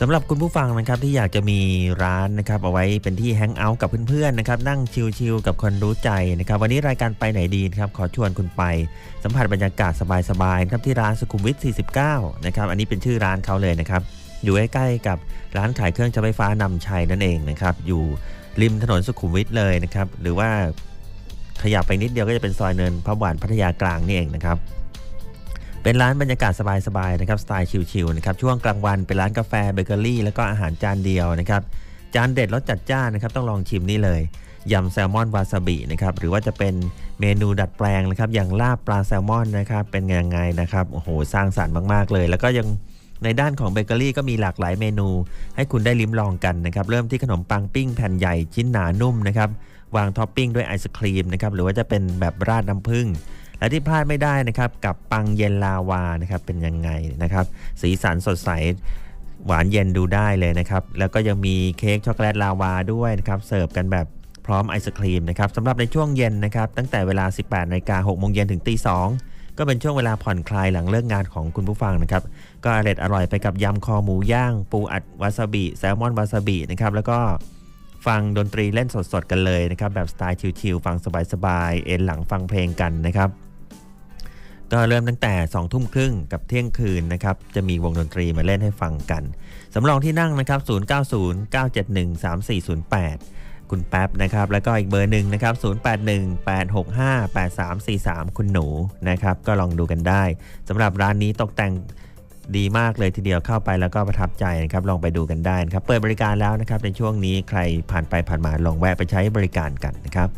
สำหรับคุณผู้ฟังนะครับที่อยากจะมีร้านนะครับเอาไว้เป็นที่แฮงเอาท์กับเพื่อนๆนะครับนั่งชิลๆกับคนรู้ใจนะครับวันนี้รายการไปไหนดีนะครับขอชวนคุณไป สัมผัสบรรยากาศสบายๆนะครับที่ร้านสุขุมวิท 49 นะครับอันนี้เป็นชื่อร้านเขาเลยนะครับอยู่ใกล้ๆกับร้านขายเครื่องใช้ไฟฟ้านำชัยนั่นเองนะครับอยู่ริมถนนสุขุมวิทเลยนะครับหรือว่าขยับไปนิดเดียวก็จะเป็นซอยเนินพระหวานพัทยากลางนี่เองนะครับ เป็นร้านบรรยากาศสบายๆนะครับสไตล์ชิลๆนะครับช่วงกลางวันเป็นร้านกาแฟเบเกอรี่ แล้วก็อาหารจานเดียวนะครับจานเด็ดรสจัดจ้านนะครับต้องลองชิมนี่เลยยำแซลมอนวาซาบินะครับหรือว่าจะเป็นเมนูดัดแปลงนะครับอย่างลาบปลาแซลมอนนะครับเป็นยังไงนะครับโอ้โหสร้างสรรค์มากๆเลย แล้วก็ยังในด้านของเบเกอรี่ก็มีหลากหลายเมนู ให้คุณได้ลิ้มลองกันนะครับเริ่มที่ขนมปังปิ้งแผ่นใหญ่ชิ้นหนานุ่มนะครับวางท็อปปิ้งด้วยไอศครีมนะครับหรือว่าจะเป็นแบบราดน้ำผึ้ง และที่พลาดไม่ได้นะครับกับปังเย็นลาวานะครับเป็นยังไงนะครับสีสันสดใสหวานเย็นดูได้เลยนะครับ แล้วก็ยังมีเค้กช็อกโกแลตลาวาด้วยนะครับ เสิร์ฟกันแบบพร้อมไอศครีมนะครับสำหรับในช่วงเย็นนะครับ ตั้งแต่เวลา 18นาฬิกา6โมงเย็นถึงตี2ก็เป็นช่วงเวลาผ่อนคลายหลังเลิกงานของคุณผู้ฟังนะครับ ก็อร่อยอร่อยไปกับยำคอหมูย่าง ปูอัดวาซาบิแซลมอนวาซาบินะครับ แล้วก็ฟังดนตรีเล่นสดๆกันเลยนะครับ แบบสไตล์ชิลๆฟังสบายๆเอนหลังฟังเพลงกันนะครับ ก็เริ่มตั้งแต่2ทุ่มครึ่งกับเที่ยงคืนนะครับจะมีวงดนตรีมาเล่นให้ฟังกันสำรองที่นั่งนะครับ 0909713408 คุณแป๊บนะครับ แล้วก็อีกเบอร์หนึ่งนะครับ 0818658343 คุณหนูนะครับ ก็ลองดูกันได้สำหรับร้านนี้ตกแต่งดีมากเลยทีเดียวเข้าไปแล้วก็ประทับใจนะครับ ลองไปดูกันได้นะครับ เปิดบริการแล้วนะครับในช่วงนี้ใครผ่านไปผ่านมาลองแวะไปใช้บริการกันนะครับ